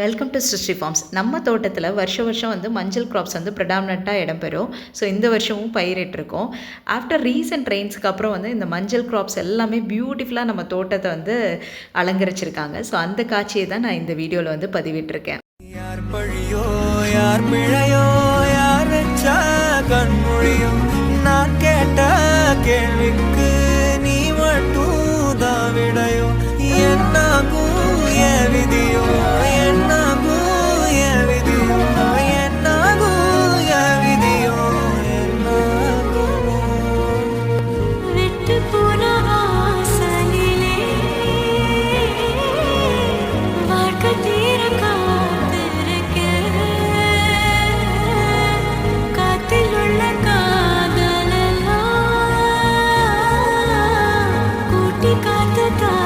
Welcome to சிருஷ்டி forms நம்ம தோட்டத்தில் வருஷ வருஷம் வந்து மஞ்சள் க்ராப்ஸ் வந்து ப்ரிடாமினண்ட்டாக இடம்பெறும். ஸோ இந்த வருஷமும் பயிரிட்டிருக்கோம். ஆஃப்டர் ரீசன்ட் ரெயின்ஸ்க்கு அப்புறம் வந்து இந்த மஞ்சள் க்ராப்ஸ் எல்லாமே பியூட்டிஃபுல்லாக நம்ம தோட்டத்தை வந்து அலங்கரிச்சிருக்காங்க. ஸோ அந்த காட்சியை தான் நான் இந்த வீடியோவில் வந்து பதிவிட்டிருக்கேன். யார் பழியோ யார் பிழையோ யார் கண்மொழியோ நான் கேட்ட கேள்விக்கு got to go